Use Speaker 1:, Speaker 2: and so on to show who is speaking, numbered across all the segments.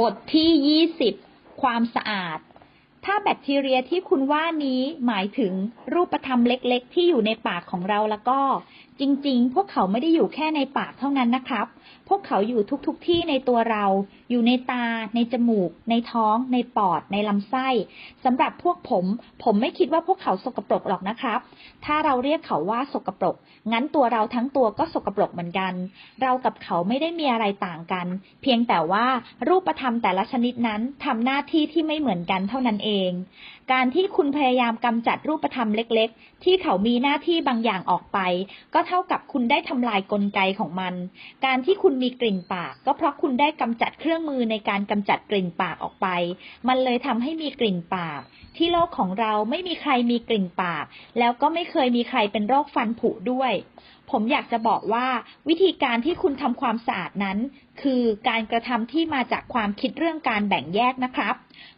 Speaker 1: บทที่ 20 ความสะอาด ถ้าแบคทีเรียที่คุณว่านี้หมายถึงรูปธรรมเล็กๆ ที่อยู่ในปากของเราแล้วก็ จริงๆ พวกเขาไม่ได้อยู่แค่ในปากเท่านั้นนะครับ พวกเขาอยู่ทุกๆทที่ในตัวเรา อยู่ในตา ในจมูก ในท้อง ในปอด ในลำไส้สำหรับพวกผม ผมไม่คิดว่าพวกเขาสกปรกหรอกนะครับ ถ้าเราเรียกเขาว่าสกปรก งั้นตัวเราทั้งตัวก็สกปรกเหมือนกัน เรากับเขาไม่ได้มีอะไรต่างกัน เพียงแต่ว่ารูปธรรมแต่ละชนิดนั้นทำหน้าที่ที่ไม่เหมือนกันเท่านั้นเองการที่คุณพยายามกำจัดรูปธรรมเล็กๆ ที่เขามีหน้าที่บางอย่างออกไป ก็เท่ากับคุณได้ทำลายกลไกของมัน การที่คุณมีกลิ่นปาก ก็เพราะคุณได้กำจัดเครื่องมือในการกำจัดกลิ่นปากออกไป มันเลยทำให้มีกลิ่นปาก ที่โลกของเราไม่มีใครมีกลิ่นปาก แล้วก็ไม่เคยมีใครเป็นโรคฟันผุด้วย ผมอยากจะบอกว่าวิธีการที่คุณทำความสะอาดนั้น คือการกระทำที่มาจากความคิดเรื่องการแบ่งแยกนะครับ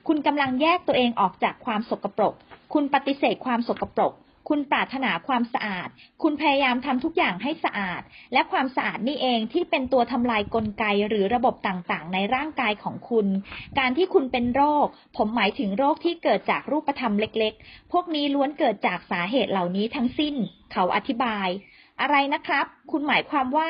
Speaker 1: คุณกำลังแยกตัวเองออกจากความสกปรก คุณปฏิเสธความสกปรก คุณปรารถนาความสะอาด คุณพยายามทำทุกอย่างให้สะอาด และความสะอาดนี่เองที่เป็นตัวทำลายกลไกหรือระบบต่างๆ ในร่างกายของคุณ การที่คุณเป็นโรค ผมหมายถึงโรคที่เกิดจากรูปธรรมเล็กๆ พวกนี้ล้วนเกิดจากสาเหตุเหล่านี้ทั้งสิ้น เขาอธิบายอะไรนะครับ คุณหมายความว่า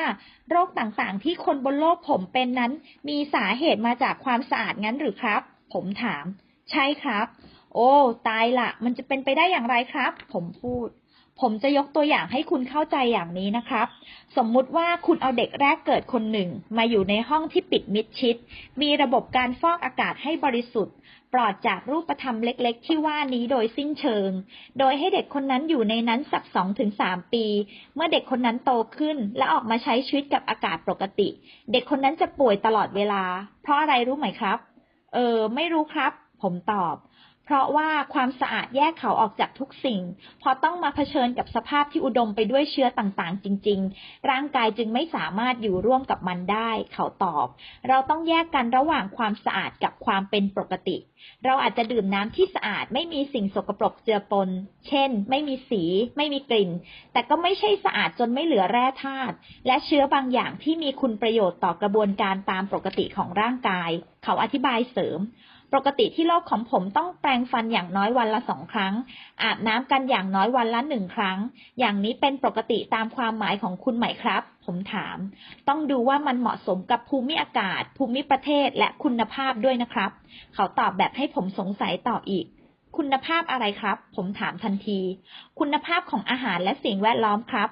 Speaker 1: โรคต่างๆ ที่คนบนโลกผมเป็นนั้น มีสาเหตุมาจากความสะอาดงั้นหรือครับ ผมถาม ใช่ครับ โอ้ ตายละ มันจะเป็นไปได้อย่างไรครับ ผมพูด ผมจะยกตัวอย่างให้คุณเข้าใจอย่างนี้นะครับ สมมุติว่าคุณเอาเด็กแรกเกิดคนหนึ่ง มาอยู่ในห้องที่ปิดมิดชิด มีระบบการฟอกอากาศให้บริสุทธิ์ ปลอดจากรูปธรรมเล็กๆ ที่ว่านี้โดยสิ้นเชิง โดยให้เด็กคนนั้นอยู่ในนั้นสักสองถึงสามปี เมื่อเด็กคนนั้นโตขึ้น และออกมาใช้ชีวิตกับอากาศปกติ เด็กคนนั้นจะป่วยตลอดเวลา เพราะอะไรรู้ไหมครับ เออ ไม่รู้ครับ ผมตอบ เพราะว่าความสะอาดแยกเขาออกจากทุกสิ่ง พอต้องมาเผชิญกับสภาพที่อุดมไปด้วยเชื้อต่างๆ จริง ๆ ร่างกายจึงไม่สามารถอยู่ร่วมกับมันได้ เขาตอบ เราต้องแยกกันระหว่างความสะอาดกับความเป็นปกติ เราอาจจะดื่มน้ำที่สะอาดไม่มีสิ่งสกปรกเจือปน เช่น ไม่มีสี ไม่มีกลิ่น แต่ก็ไม่ใช่สะอาดจนไม่เหลือแร่ธาตุ และเชื้อบางอย่างที่มีคุณประโยชน์ต่อกระบวนการตามปกติของร่างกาย เขาอธิบายเสริมปกติที่โลกของผมต้องแปรงฟันอย่างน้อยวันละสองครั้ง อาบน้ำกันอย่างน้อยวันละหนึ่งครั้ง อย่างนี้เป็นปกติตามความหมายของคุณไหมครับ ผมถาม ต้องดูว่ามันเหมาะสมกับภูมิอากาศ ภูมิประเทศและคุณภาพด้วยนะครับ เขาตอบแบบให้ผมสงสัยต่ออีก คุณภาพอะไรครับ ผมถามทันที คุณภาพของอาหารและสิ่งแวดล้อมครับ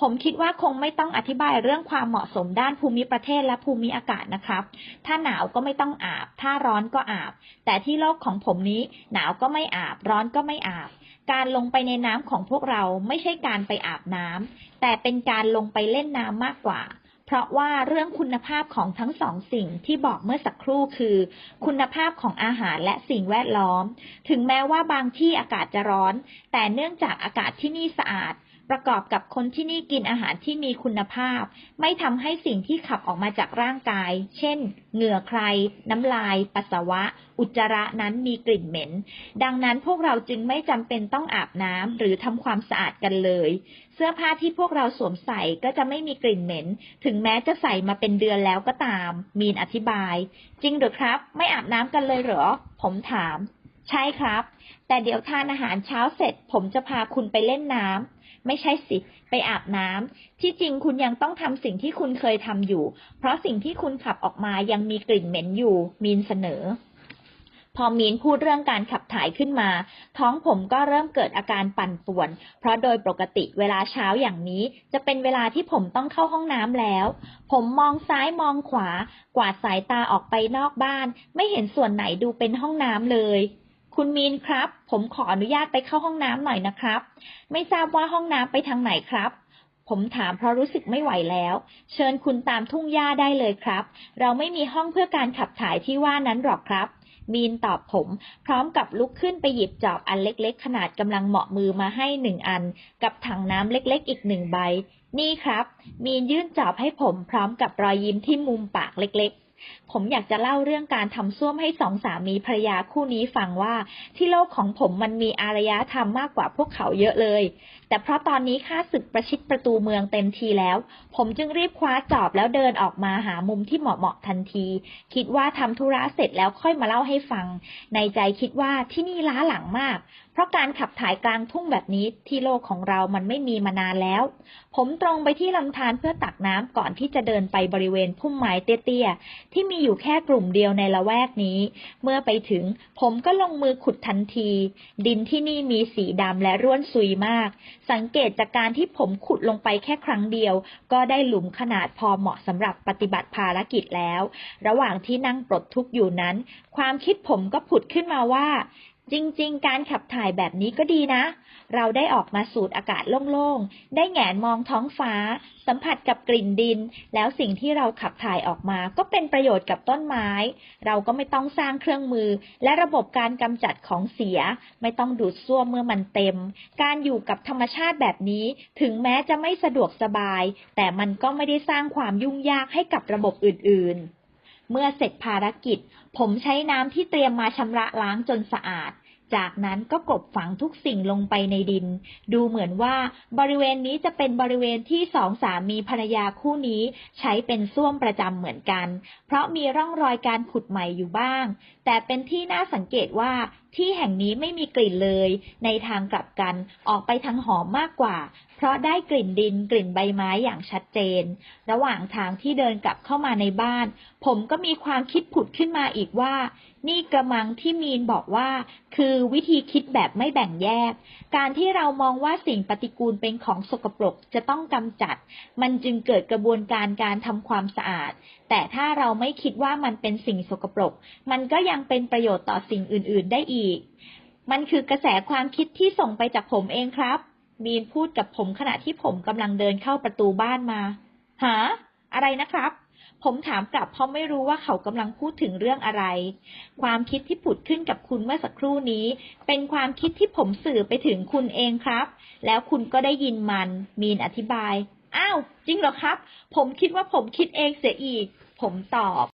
Speaker 1: ผมคิดว่าคงไม่ต้องอธิบายเรื่องความเหมาะสมด้านภูมิประเทศและภูมิอากาศนะครับ ถ้าหนาวก็ไม่ต้องอาบ ถ้าร้อนก็อาบ แต่ที่โลกของผมนี้หนาวก็ไม่อาบ ร้อนก็ไม่อาบ การลงไปในน้ำของพวกเราไม่ใช่การไปอาบน้ำแต่เป็นการลงไปเล่นน้ำมากกว่า เพราะว่าเรื่องคุณภาพของทั้งสองสิ่งที่บอกเมื่อสักครู่คือ คุณภาพของอาหารและสิ่งแวดล้อม ถึงแม้ว่าบางที่อากาศจะร้อน แต่เนื่องจากอากาศที่นี่สะอาด ประกอบกับคนที่นี่กินอาหารที่มีคุณภาพ ไม่ทำให้สิ่งที่ขับออกมาจากร่างกาย เช่น เหงื่อใคร น้ำลาย ปัสสาวะ อุจจาระนั้นมีกลิ่นเหม็น ดังนั้นพวกเราจึงไม่จำเป็นต้องอาบน้ำหรือทำความสะอาดกันเลย เสื้อผ้าที่พวกเราสวมใส่ก็จะไม่มีกลิ่นเหม็น ถึงแม้จะใส่มาเป็นเดือนแล้วก็ตาม มีนอธิบาย จริงหรือครับ ไม่อาบน้ำกันเลยเหรอ ผมถาม ใช่ครับ แต่เดี๋ยวทานอาหารเช้าเสร็จ ผมจะพาคุณไปเล่นน้ำ ไม่ใช่สิ ไปอาบน้ำที่จริงคุณยังต้องทำสิ่งที่คุณเคยทำอยู่ เพราะสิ่งที่คุณขับออกมายังมีกลิ่นเหม็นอยู่ มีนเสนอ พอมีนพูดเรื่องการขับถ่ายขึ้นมา ท้องผมก็เริ่มเกิดอาการปั่นป่วน เพราะโดยปกติเวลาเช้าอย่างนี้ จะเป็นเวลาที่ผมต้องเข้าห้องน้ำแล้ว ผมมองซ้ายมองขวา กวาดสายตาออกไปนอกบ้าน ไม่เห็นส่วนไหนดูเป็นห้องน้ำเลย คุณมีนครับ ผมขออนุญาตไปเข้าห้องน้ำหน่อยนะครับ ไม่ทราบว่าห้องน้ำไปทางไหนครับ ผมถามเพราะรู้สึกไม่ไหวแล้ว เชิญคุณตามทุ่งหญ้าได้เลยครับ เราไม่มีห้องเพื่อการขับถ่ายที่ว่านั้นหรอกครับ มีนตอบผม พร้อมกับลุกขึ้นไปหยิบจอบอันเล็กๆ ขนาดกำลังเหมาะมือมาให้หนึ่งอัน กับถังน้ำเล็กๆ อีกหนึ่งใบ นี่ครับ มีนยื่นจอบให้ผมพร้อมกับรอยยิ้มที่มุมปากเล็กๆ ผมอยากจะเล่าเรื่องการทำส้วมให้สองสามีภรรยาคู่นี้ฟังว่า ที่โลกของผมมันมีอารยธรรมมากกว่าพวกเขาเยอะเลย แต่เพราะตอนนี้ข้าศึกประชิดประตูเมืองเต็มทีแล้ว ผมจึงรีบคว้าจอบแล้วเดินออกมาหามุมที่เหมาะๆทันที คิดว่าทำธุระเสร็จแล้วค่อยมาเล่าให้ฟัง ในใจคิดว่าที่นี่ล้าหลังมาก ราะการขับถ่ายกลางทุ่งแบบนี้ที่โลกของเรามันไม่มีมานานแล้ว ผมตรงไปที่ลำธารเพื่อตักน้ำก่อนที่จะเดินไปบริเวณพุ่มไม้เตี้ยๆ ที่มีอยู่แค่กลุ่มเดียวในละแวกนี้ เมื่อไปถึงผมก็ลงมือขุดทันที ดินที่นี่มีสีดำและร่วนซุยมาก สังเกตจากการที่ผมขุดลงไปแค่ครั้งเดียว ก็ได้หลุมขนาดพอเหมาะสำหรับปฏิบัติภารกิจแล้ว ระหว่างที่นั่งปลดทุกข์อยู่นั้น ความคิดผมก็ผุดขึ้นมาว่า จริง ๆ การขับถ่ายแบบนี้ก็ดีนะ เราได้ออกมาสูดอากาศโล่ง ๆ ได้แหงนมองท้องฟ้า สัมผัสกับกลิ่นดิน แล้วสิ่งที่เราขับถ่ายออกมาก็เป็นประโยชน์กับต้นไม้ เราก็ไม่ต้องสร้างเครื่องมือ และระบบการกำจัดของเสีย ไม่ต้องดูดซ่วมเมื่อมันเต็ม การอยู่กับธรรมชาติแบบนี้ ถึงแม้จะไม่สะดวกสบาย แต่มันก็ไม่ได้สร้างความยุ่งยากให้กับระบบอื่น ๆ เมื่อเสร็จภารกิจ ผมใช้น้ำที่เตรียมมาชำระล้างจนสะอาด จากนั้นก็กบฝังทุกสิ่งลงไปในดิน ดูเหมือนว่าบริเวณนี้จะเป็นบริเวณที่สองสามีภรรยาคู่นี้ใช้เป็นส้วมประจำเหมือนกัน เพราะมีร่องรอยการขุดใหม่อยู่บ้าง แต่เป็นที่น่าสังเกตว่าที่แห่งนี้ไม่มีกลิ่นเลย ในทางกลับกันออกไปทางหอมมากกว่า เพราะได้กลิ่นดินกลิ่นใบไม้อย่างชัดเจน ระหว่างทางที่เดินกลับเข้ามาในบ้าน ผมก็มีความคิดผุดขึ้นมาอีกว่านี่กระมังที่มีนบอกว่า คือวิธีคิดแบบไม่แบ่งแยก การที่เรามองว่าสิ่งปฏิกูลเป็นของสกปรกจะต้องกำจัด มันจึงเกิดกระบวนการการทำความสะอาด แต่ถ้าเราไม่คิดว่ามันเป็นสิ่งสกปรก มันก็ยังเป็นประโยชน์ต่อสิ่งอื่น ๆ ได้อีก มันคือกระแสความคิดที่ส่งไปจากผมเองครับ มีนพูดกับผมขณะที่ผมกำลังเดินเข้าประตูบ้านมา หา อะไรนะครับ ผมถามกลับเพราะไม่รู้ว่าเขากำลังพูดถึงเรื่องอะไร ความคิดที่ผุดขึ้นกับคุณเมื่อสักครู่นี้ เป็นความคิดที่ผมสื่อไปถึงคุณเองครับ แล้วคุณก็ได้ยินมัน มีนอธิบาย อ้าว จริงเหรอครับ ผมคิดว่าผมคิดเองเสียอีก ผมตอบ